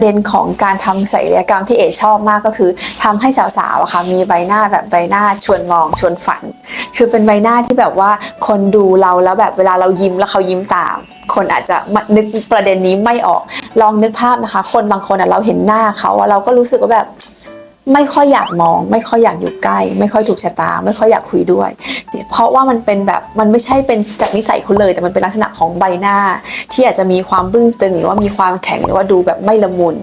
เด่นของการทำศัลยกรรมที่เอชอบมากก็คือทำให้สาวๆอะค่ะมีใบหน้าแบบใบหน้าชวนมองชวนฝัน คือเป็นใบหน้าที่แบบว่าคนดูเราแล้วแบบเวลาเรายิ้มแล้วเขายิ้มตาม คนอาจจะนึกประเด็นนี้ไม่ออกลองนึกภาพนะคะ คนบางคนเราเห็นหน้าเขาเราก็รู้สึกว่าแบบ ไม่ค่อยอยากมอง ไม่ค่อยอยากอยู่ใกล้ ไม่ค่อยถูกชะตา ไม่ค่อยอยากคุยด้วย เพราะว่ามันเป็นแบบมันไม่ใช่เป็นจากนิสัยคุณเลย แต่มันเป็นลักษณะของใบหน้า ที่อาจจะมีความบึ้งตึงหรือว่ามีความแข็งหรือว่าดูแบบไม่ละมุน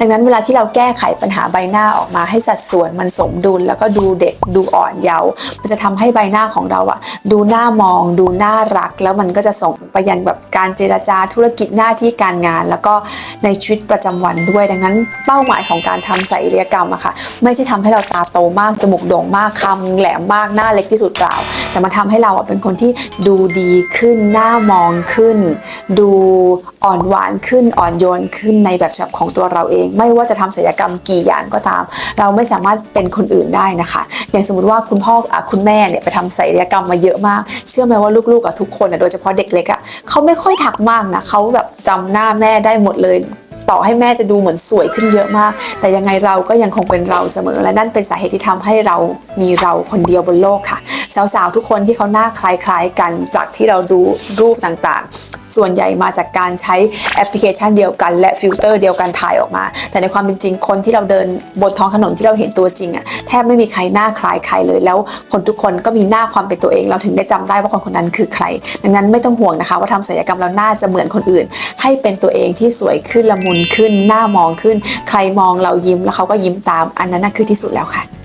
ดังนั้นเวลาที่เราแก้ไขปัญหาใบหน้าออกมาให้สัดส่วนมันสมดุล แล้วก็ดูเด็กดูอ่อนเยาว์มันจะทำให้ใบหน้าของเราอะดูน่ามอง ดูน่ารัก แล้วมันก็จะส่งไปยังแบบการเจรจาธุรกิจหน้าที่การงาน แล้วก็ ในชีวิตประจำวันด้วย ดังนั้นเป้าหมายของการทำศัลยกรรมอะค่ะไม่ใช่ทำให้เราตาโตมากจมูกโด่งมากคำแหลมมากหน้าเล็กที่สุดเปล่า แต่มันทำให้เราเป็นคนที่ดูดีขึ้นหน้ามองขึ้น ดูอ่อนหวานขึ้นอ่อนโยนขึ้นในแบบฉบับของตัวเราเอง ไม่ว่าจะทำศัลยกรรมกี่อย่างก็ตาม เราไม่สามารถเป็นคนอื่นได้นะคะ อย่างสมมติว่าคุณพ่ออคุณแม่เนี่ยไปทำศัลยกรรมมาเยอะมาก เชื่อไหมว่าลูกๆกับทุกคนอะโดยเฉพาะเด็กเล็กอะเขาไม่ค่อยทักมากนะเขาแบบจำหน้าแม่ได้หมดเลยต่อให้แม่จะดูเหมือนสวยขึ้นเยอะมาก แต่ยังไงเราก็ยังคงเป็นเราเสมอ และนั่นเป็นสาเหตุที่ทำให้เรามีเราคนเดียวบนโลกค่ะ สาวๆ ทุกคนที่เขาหน้าคล้ายๆกันจากที่เราดูรูปต่างๆ ส่วนใหญ่มาจากการใช้แอปพลิเคชันเดียวกัน และฟิลเตอร์เดียวกันถ่ายออกมา แต่ในความเป็นจริงคนที่เราเดินบนท้องถนนที่เราเห็นตัวจริงอะแทบไม่มีใครหน้าคล้ายใครเลยแล้วคนทุกคนก็มีหน้าความเป็นตัวเอง เราถึงได้จำได้ว่าคนคนนั้นคือใคร ดังนั้นไม่ต้องห่วงนะคะว่าทำศัลยกรรมแล้วหน้าจะเหมือนคนอื่น ให้เป็นตัวเองที่สวยขึ้นละมุนขึ้นหน้ามองขึ้น ใครมองเรายิ้มแล้วเขาก็ยิ้มตาม อันนั้นน่ะคือที่สุดแล้วค่ะ